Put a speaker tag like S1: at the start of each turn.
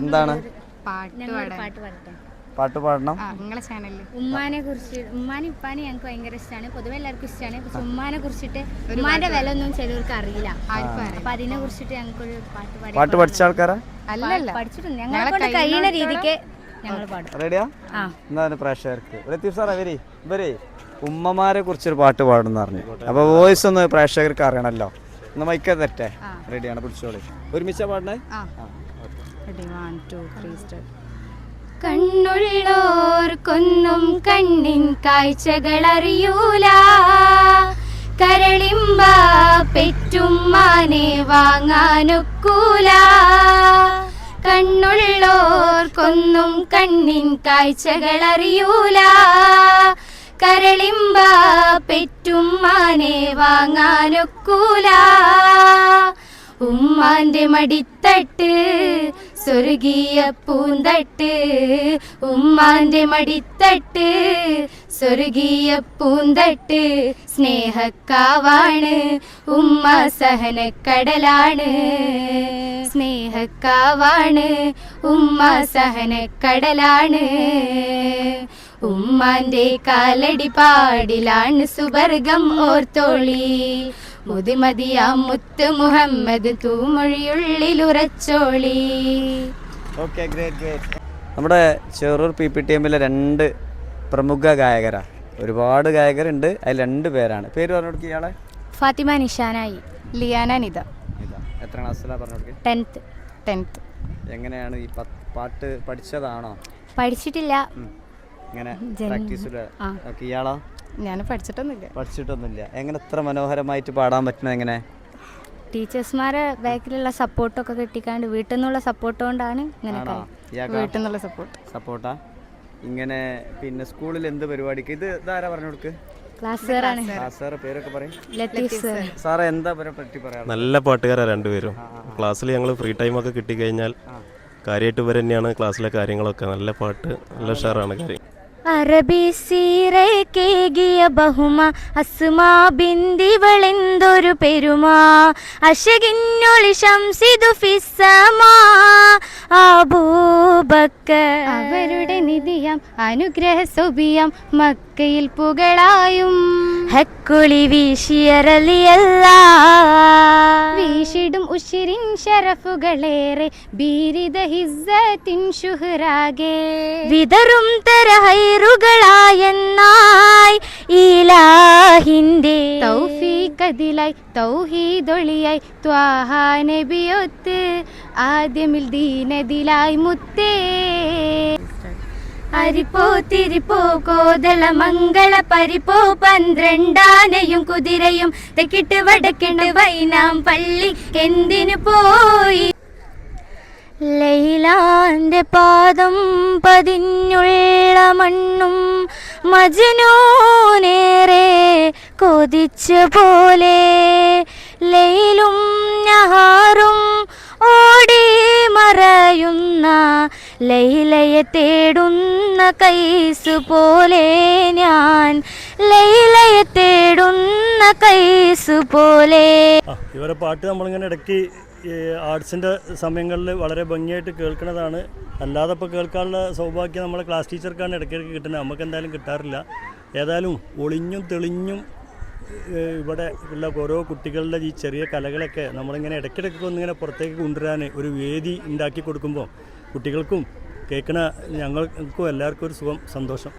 S1: എന്താണ്?
S2: പാട്ട്
S1: പാടണം.
S2: നിങ്ങളെ ചാനലിൽ
S3: ഉമ്മാനെ കുറിച്ച് ഉമ്മാനെ ഉപ്പാനെ ഞങ്ങൾക്ക് ഭയങ്കര ഇഷ്ടമാണ് പൊതുവെ എല്ലാവർക്കും ഇഷ്ടമാണ് പക്ഷെ ഉമ്മാനെ കുറിച്ചിട്ട് ഉമ്മാന്റെ വില ഒന്നും ചിലവർക്ക് അറിയില്ല. അപ്പൊ അതിനെ കുറിച്ചിട്ട് ഞങ്ങൾക്കൊരു പാട്ട് പാടി
S1: പാട്ട് പഠിച്ച ആൾക്കാരാ?
S2: അല്ലല്ല.
S3: പഠിച്ചിട്ടുണ്ട്. ഞങ്ങളെ കൊണ്ട് കഴിയുന്ന രീതിക്ക് ഞങ്ങൾ പാടും.
S1: റെഡിയാ എന്താണ് പ്രേക്ഷകർക്ക്. ലത്തീഫ് സാറേ വരി ഇവരെ ഉമ്മമാരെ കുറിച്ചൊരു പാട്ട് പാടുന്ന പറഞ്ഞു. അപ്പൊ വോയിസ് ഒന്ന് പ്രേക്ഷകർക്ക് അറിയണല്ലോ. ഒന്ന് മൈക്ക് തെറ്റേ റെഡിയാണ് പിടിച്ചോളി. ഒരുമിച്ച പാടണേ?
S3: കണ്ണുള്ളോർക്കൊന്നും കണ്ണിൻ കാഴ്ചകൾ അറിയൂല കരളിമ്പ പെറ്റുമ്മാനെ വാങ്ങാനൊക്കൂല. കണ്ണുള്ളോർക്കൊന്നും കണ്ണിൻ കാഴ്ചകൾ അറിയൂല കരളിമ്പ പെറ്റുമ്മാനെ വാങ്ങാനൊക്കൂല. ഉമ്മാന്റെ മടിത്തട്ട് സ്വർഗീയ പൂന്തട്ട്. ഉമ്മാന്റെ മടിത്തട്ട് സ്വർഗീയ പൂന്തട്ട് സ്നേഹക്കാവാണ്. ഉമ്മ സഹനക്കടലാണ് സ്നേഹക്കാവാണ് ഉമ്മ സഹനക്കടലാണ് ഉമ്മാന്റെ കാലടി പാടിലാണ് സുവർഗം ഓർത്തോളി. മുതിമതിയ മുത്ത് മുഹമ്മദ് തൂമൊഴിയുള്ളിൽ
S1: ഉറച്ചോളി. ഗ്രേറ്റ് ഗ്രേറ്റ് നമ്മുടെ ചെറൂർ പി പി ടി എമ്മിലെ രണ്ട് പ്രമുഖ ഗായകരാ. ഒരുപാട് ഗായകരുണ്ട് അതിൽ രണ്ട് പേരാണ്. പേര് പറഞ്ഞു കൊടുക്കുക ഇയാളെ.
S3: ഫാത്തിമ നിഷാനായി
S2: ലിയാന നിത.
S1: എത്ര ക്ലാസ്സിലാണ് പറഞ്ഞു കൊടുക്കുക
S3: ടെൻത്ത്.
S2: ടെൻത്ത്.
S1: എങ്ങനെയാണ് ഈ പാട്ട് പഠിച്ചതാണോ?
S3: പഠിച്ചിട്ടില്ല.
S1: ഇങ്ങനെ
S3: പ്രാക്ടീസ്
S1: പ്രാക്ടീസിൽ
S3: ആ.
S1: ഇയാളോ?
S2: ഞാൻ പഠിച്ചിട്ടൊന്നുമില്ല.
S1: പഠിച്ചിട്ടൊന്നുമില്ല. എങ്ങനെ ഇത്ര മനോഹരമായിട്ട് പാടാൻ പറ്റുന്നത് എങ്ങനെ?
S3: ടീച്ചേഴ്സ്മാരെ ബാക്കിലുള്ള സപ്പോർട്ടൊക്കെ കിട്ടിക്കാണ്ട് വീട്ടിൽ നിന്നുള്ള സപ്പോർട്ട് കൊണ്ടാണ് ഇങ്ങനെ
S2: വീട്ടിൽ നിന്നുള്ള സപ്പോർട്ട്.
S1: സപ്പോർട്ടാ? ഇങ്ങനെ പിന്നെ സ്കൂളിൽ എന്ത് പരിപാടിക്ക്? ഇത് ഇതാരാ പറഞ്ഞു കൊടുക്ക്?
S4: നല്ല പാട്ടുകാരാ രണ്ടുപേരും. ക്ലാസ്സിൽ ഞങ്ങൾ ഫ്രീ ടൈം ഒക്കെ കിട്ടിക്കഴിഞ്ഞാൽ കാര്യമായിട്ട് ഇവർ തന്നെയാണ് ക്ലാസ്സിലെ കാര്യങ്ങളൊക്കെ. നല്ല പാട്ട് നല്ല ഉഷാറാണ് കാര്യം.
S3: അറബി സീറെ കേഗിയ ബഹുമ അസ്മാ ബിന്ദിവളെന്തൊരു പെരുമാ അശകിന്നൊളി ശംസിദു ഫിസ്സമാ അബൂബക്ക അവരുടെ നിധിയം അനുഗ്രഹ സുബിയം മക്കയിൽ പുകളായും. ഹക്കുളി വീശിയറലിയല്ല ഉഷിരിൻ ഷറഫുകളേറെ ബീരിത ഹിസ്സത്തിൻ ഷുഹറാകെ വിതറും തരഹൈറുകളായെന്നായി ഇലാഹിന്റെ തൗഫീഖതിലായി തൗഹീദൊളിയായി ത്വാഹ നബിയൊത്ത് ആദ്യമിൽ ദീനതിലായി മുത്തേ. അരിപ്പോ തിരിപ്പോ കോതള മംഗള പരിപ്പോ പന്ത്രണ്ടാനയും കുതിരയും തെക്കിട്ട് വടക്കിണ്ട് വൈനാം പള്ളി എന്തിനു പോയി? ലൈലാന്റെ പാദം പതിഞ്ഞുള്ള മണ്ണും മജനൂനേറെ കൊതിച്ച പോലെ ലൈലും നഹാറും ഓടി മറയുന്ന ലൈലയെ തേടുന്ന കൈസ് പോലെ ഞാൻ ലൈലയെ തേടുന്ന കൈസ് പോലെ.
S5: ഇവരെ പാട്ട് നമ്മളിങ്ങനെ ഇടയ്ക്ക് ആർട്സിന്റെ സമയങ്ങളിൽ വളരെ ഭംഗിയായിട്ട് കേൾക്കുന്നതാണ്. അല്ലാതെ ഇപ്പോൾ കേൾക്കാനുള്ള സൗഭാഗ്യം നമ്മളെ ക്ലാസ് ടീച്ചർക്കാണ് ഇടയ്ക്കിടയ്ക്ക് കിട്ടുന്നത്. നമുക്ക് എന്തായാലും കിട്ടാറില്ല. ഏതായാലും ഒളിഞ്ഞും തെളിഞ്ഞും ഇവിടെ ഉള്ള ഓരോ കുട്ടികളുടെ ഈ ചെറിയ കലകളൊക്കെ നമ്മളിങ്ങനെ ഇടയ്ക്കിടയ്ക്ക് ഒന്നിങ്ങനെ പുറത്തേക്ക് കൊണ്ടുവരാൻ ഒരു വേദി ഉണ്ടാക്കി കൊടുക്കുമ്പോൾ കുട്ടികൾക്കും കേൾക്കണ ഞങ്ങൾക്കും എല്ലാവർക്കും ഒരു സുഖം സന്തോഷം.